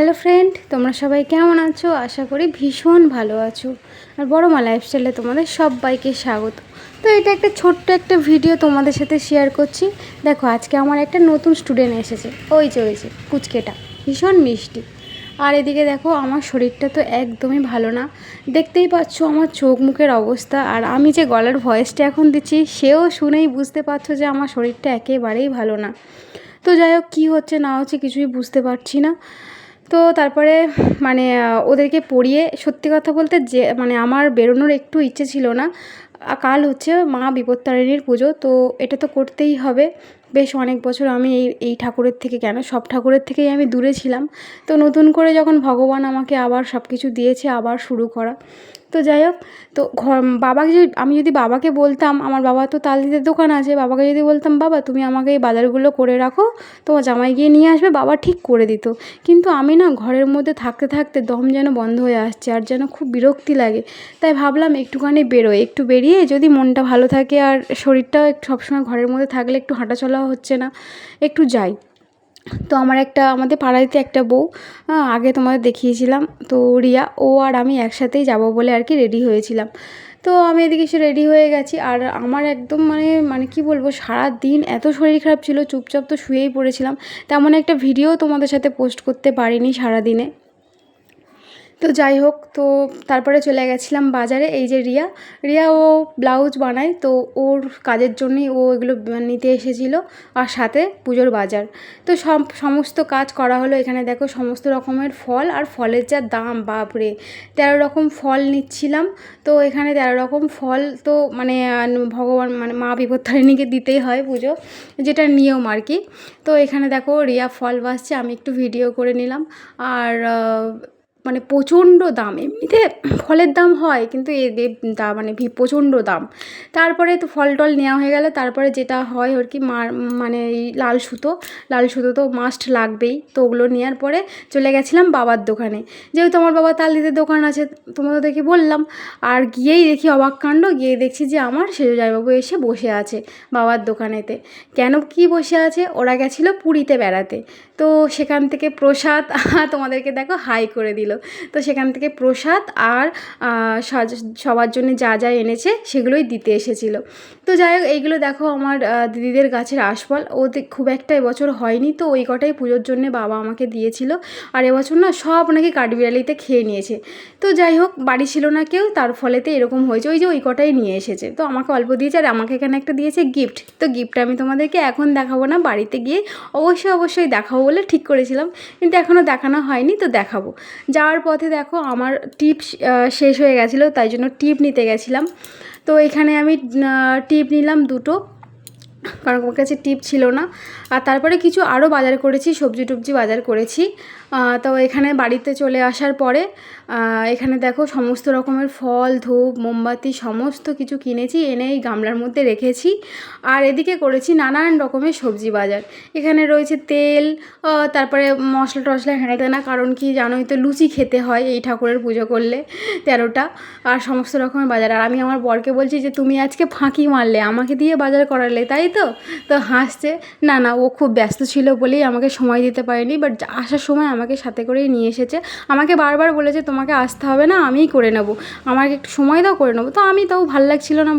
Hello friend, তোমরা সবাই কেমন আছো? আশা করি ভীষণ ভালো আছো। আর বড় মা লাইফস্টাইলে তোমাদের সবাইকে স্বাগত। তো এটা একটা ছোট্ট একটা ভিডিও তোমাদের সাথে শেয়ার করছি। দেখো, আজকে আমার একটা নতুন স্টুডেন্ট এসেছে। ওই যে, কুচকেটা। ভীষণ মিষ্টি। আর এদিকে দেখো, আমার শরীরটা তো একদমই ভালো না। দেখতেই পাচ্ছ আমার চোখ মুখের অবস্থা। আর আমি যে গলার ভয়েসটা এখন দিচ্ছি, সেও শুনেই বুঝতে পারছ যে আমার শরীরটা একেবারেই ভালো না। তো যাই হোক, কী হচ্ছে না হচ্ছে কিছুই বুঝতে পারছি না। তো তারপরে মানে ওদেরকে পড়িয়ে সত্যি কথা বলতে যে মানে আমার বেরোনোর একটু ইচ্ছে ছিল না। কাল হচ্ছে মা বিপত্তারিণীর পুজো, তো এটা তো করতেই হবে। বেশ অনেক বছর আমি এই এই ঠাকুরের থেকে কেন, সব ঠাকুরের থেকেই আমি দূরে ছিলাম। তো নতুন করে যখন ভগবান আমাকে আবার সব কিছু দিয়েছে, আবার শুরু করা। তো যাই হোক, তো ঘর, বাবাকে যদি, আমি যদি বাবাকে বলতাম, আমার বাবা তো তালদিতে দোকান আছে, বাবাকে যদি বলতাম, বাবা, তুমি আমাকে এই বাজারগুলো করে রাখো, তোমার জামাই গিয়ে নিয়ে আসবে, বাবা ঠিক করে দিত। কিন্তু আমি না ঘরের মধ্যে থাকতে থাকতে দম যেন বন্ধ হয়ে আসছে, আর যেন খুব বিরক্তি লাগে। তাই ভাবলাম একটুখানি বেরোয় একটু বেরিয়ে যদি মনটা ভালো থাকে, আর শরীরটাও একটু সবসময় ঘরের মধ্যে থাকলে একটু হাঁটাচলাও হচ্ছে না, একটু যাই। তো আমার একটা, আমাদের পাড়াতে একটা বউ আগে তোমাদের দেখিয়েছিলাম। তো রিয়া, ও আর আমি একসাথেই যাব বলে আর কি রেডি হয়েছিলাম। তো আমি এদিকে এসে রেডি হয়ে গেছি। আর আমার একদম মানে মানে কি বলব সারা দিন এত শরীর খারাপ ছিল, চুপচাপ তো শুয়েই পড়েছিলাম। তেমন একটা ভিডিও তোমাদের সাথে পোস্ট করতে পারিনি সারা দিনে তো যাই হোক, তো তারপরে চলে গেছিলাম বাজারে, এই যে রিয়া। রিয়া ও ব্লাউজ বানায়, তো ওর কাজের জন্যই ও এগুলো নিতে এসেছিল, আর সাথে পুজোর বাজার। তো সব সমস্ত কাজ করা হলো এখানে, দেখো সমস্ত রকমের ফল, আর ফলের যা দাম, বাপরে! তেরো রকম ফল নিচ্ছিলাম, তো এখানে তেরো রকম ফল তো মানে ভগবান মানে মা বিপত্তারিণীকে দিতেই হয় পুজো, যেটা নিয়ম আর কি। তো এখানে দেখো রিয়া ফল বাসছে আমি একটু ভিডিও করে নিলাম, আর মানে প্রচণ্ড দাম। এমনিতে ফলের দাম হয়, কিন্তু এদের দা মানে প্রচণ্ড দাম। তারপরে তো ফল টল নেওয়া হয়ে গেলে তারপরে যেটা হয় আর কি মার মানে এই লাল সুতো। লাল সুতো তো মাস্ট লাগবেই। তো ওগুলো নেওয়ার পরে চলে গেছিলাম বাবার দোকানে। যেহেতু আমার বাবা তাল তালদিতে দোকান আছে, তোমাদের দেখি বললাম। আর গিয়েই দেখি অবাক কাণ্ড, গিয়ে দেখছি যে আমার সেজো জামাইবাবু এসে বসে আছে বাবার দোকানেতে। কেন কি বসে আছে? ওরা গেছিল পুরীতে বেড়াতে। তো সেখান থেকে প্রসাদ তোমাদেরকে দেখো হাই করে দিল তো সেখান থেকে প্রসাদ আর সবার জন্য যা যা এনেছে সেগুলোই দিতে এসেছিল। তো যাই হোক, এইগুলো দেখো আমার দিদিদের গাছের আশফল। ও খুব একটা এবছর হয়নি, তো ওই কটাই পুজোর জন্য বাবা আমাকে দিয়েছিল। আর এবছর না সব নাকি কাঠবিড়ালিতে খেয়ে নিয়েছে। তো যাই হোক, বাড়ি ছিল না কেউ, তার ফলেতে এরকম হয়েছে। ওই যে ওই কটাই নিয়ে এসেছে। তো আমাকে অল্প দিয়েছে আর আমাকে এখানে একটা দিয়েছে গিফট তো গিফটটা আমি তোমাদেরকে এখন দেখাবো না, বাড়িতে গিয়ে অবশ্যই অবশ্যই দেখাবো বলে ঠিক করেছিলাম। কিন্তু এখনও দেখানো হয়নি, তো দেখাবো। যাওয়ার পথে দেখো আমার টিপ শেষ হয়ে গেছিল, তাই জন্য টিপ নিতে গেছিলাম। তো এখানে আমি টিপ নিলাম দুটো। কারণ আমার কাছে টিপ ছিল না। আর তারপরে কিছু আরও বাজার করেছি, সবজি টবজি বাজার করেছি। তো এখানে বাড়িতে চলে আসার পরে এখানে দেখো সমস্ত রকমের ফল, ধূপ, মোমবাতি সমস্ত কিছু কিনেছি, এনে এই গামলার মধ্যে রেখেছি। আর এদিকে করেছি নানান রকমের সবজি বাজার। এখানে রয়েছে তেল তারপরে মশলা টশলা হেঁটে তেনা, কারণ কি জানোই তো, লুচি খেতে হয় এই ঠাকুরের পুজো করলে তেরোটা, আর সমস্ত রকমের বাজার। আর আমি আমার বরকে বলছি যে, তুমি আজকে ফাঁকি মারলে, আমাকে দিয়ে বাজার করালে, তাই তো? তো হাসছে, না না, ও খুব ব্যস্ত ছিল বলেই আমাকে সময় দিতে পারেনি বাট আসার সময় আমাকে সাথে করেই নিয়ে এসেছে। আমাকে বারবার বলেছে, তোমাকে আসতে হবে না, আমিই করে নেব। আমাকে একটু সময় দাও, করে নেব। তো আমি তাও ভালো লাগছিল না বলে